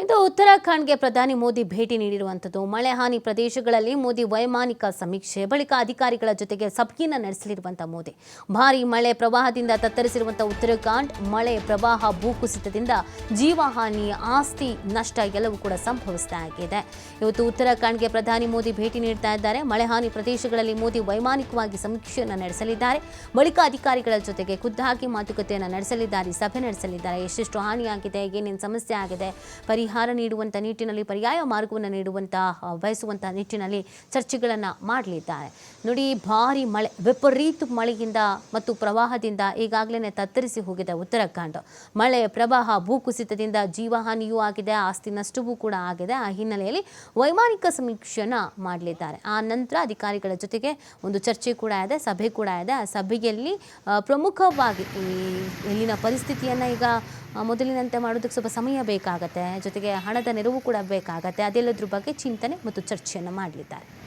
ಇಂದು ಉತ್ತರಾಖಂಡ್ಗೆ ಪ್ರಧಾನಿ ಮೋದಿ ಭೇಟಿ ನೀಡಿರುವಂಥದ್ದು. ಮಳೆ ಹಾನಿ ಪ್ರದೇಶಗಳಲ್ಲಿ ಮೋದಿ ವೈಮಾನಿಕ ಸಮೀಕ್ಷೆ. ಬಳಿಕ ಅಧಿಕಾರಿಗಳ ಜೊತೆಗೆ ಸಭೆಯನ್ನು ನಡೆಸಲಿರುವಂಥ ಮೋದಿ. ಭಾರಿ ಮಳೆ ಪ್ರವಾಹದಿಂದ ತತ್ತರಿಸಿರುವಂಥ ಉತ್ತರಾಖಂಡ್, ಮಳೆ ಪ್ರವಾಹ ಭೂಕುಸಿತದಿಂದ ಜೀವಹಾನಿ ಆಸ್ತಿ ನಷ್ಟ ಎಲ್ಲವೂ ಕೂಡ ಸಂಭವಿಸ್ತಾ ಆಗಿದೆ. ಇವತ್ತು ಉತ್ತರಾಖಂಡ್ಗೆ ಪ್ರಧಾನಿ ಮೋದಿ ಭೇಟಿ ನೀಡ್ತಾ ಇದ್ದಾರೆ. ಮಳೆ ಹಾನಿ ಪ್ರದೇಶಗಳಲ್ಲಿ ಮೋದಿ ವೈಮಾನಿಕವಾಗಿ ಸಮೀಕ್ಷೆಯನ್ನು ನಡೆಸಲಿದ್ದಾರೆ. ಬಳಿಕ ಅಧಿಕಾರಿಗಳ ಜೊತೆಗೆ ಖುದ್ದಾಗಿ ಮಾತುಕತೆಯನ್ನು ನಡೆಸಲಿದ್ದಾರೆ, ಸಭೆ ನಡೆಸಲಿದ್ದಾರೆ. ಎಷ್ಟೆಷ್ಟು ಹಾನಿಯಾಗಿದೆ, ಏನೇನು ಸಮಸ್ಯೆ ಆಗಿದೆ ಪರಿಹಾರ ನೀಡುವಂಥ ನಿಟ್ಟಿನಲ್ಲಿ, ಪರ್ಯಾಯ ಮಾರ್ಗವನ್ನು ನೀಡುವಂಥ ಬಯಸುವಂಥ ನಿಟ್ಟಿನಲ್ಲಿ ಚರ್ಚೆಗಳನ್ನು ಮಾಡಲಿದ್ದಾರೆ. ನೋಡಿ, ಭಾರಿ ಮಳೆ, ವಿಪರೀತ ಮಳೆಯಿಂದ ಮತ್ತು ಪ್ರವಾಹದಿಂದ ಈಗಾಗಲೇ ತತ್ತರಿಸಿ ಹೋಗಿದೆ ಉತ್ತರಾಖಂಡ್. ಮಳೆ ಪ್ರವಾಹ, ಭೂಕುಸಿತದಿಂದ ಜೀವಹಾನಿಯೂ ಆಗಿದೆ, ಆಸ್ತಿ ನಷ್ಟವೂ ಕೂಡ ಆಗಿದೆ. ಆ ಹಿನ್ನೆಲೆಯಲ್ಲಿ ವೈಮಾನಿಕ ಸಮೀಕ್ಷೆಯನ್ನು ಮಾಡಲಿದ್ದಾರೆ. ಆ ನಂತರ ಅಧಿಕಾರಿಗಳ ಜೊತೆಗೆ ಒಂದು ಚರ್ಚೆ ಕೂಡ ಇದೆ, ಸಭೆ ಕೂಡ ಇದೆ. ಆ ಸಭೆಯಲ್ಲಿ ಪ್ರಮುಖವಾಗಿ ಇಲ್ಲಿನ ಪರಿಸ್ಥಿತಿಯನ್ನು ಈಗ ಮೊದಲಿನಂತೆ ಮಾಡೋದಕ್ಕೆ ಸ್ವಲ್ಪ ಸಮಯ ಬೇಕಾಗತ್ತೆ. ಜೊತೆಗೆ ಹಣದ ನೆರವು ಕೂಡ ಬೇಕಾಗತ್ತೆ. ಅದೆಲ್ಲದ್ರ ಬಗ್ಗೆ ಚಿಂತನೆ ಮತ್ತು ಚರ್ಚೆಯನ್ನು ಮಾಡಲಿದ್ದಾರೆ.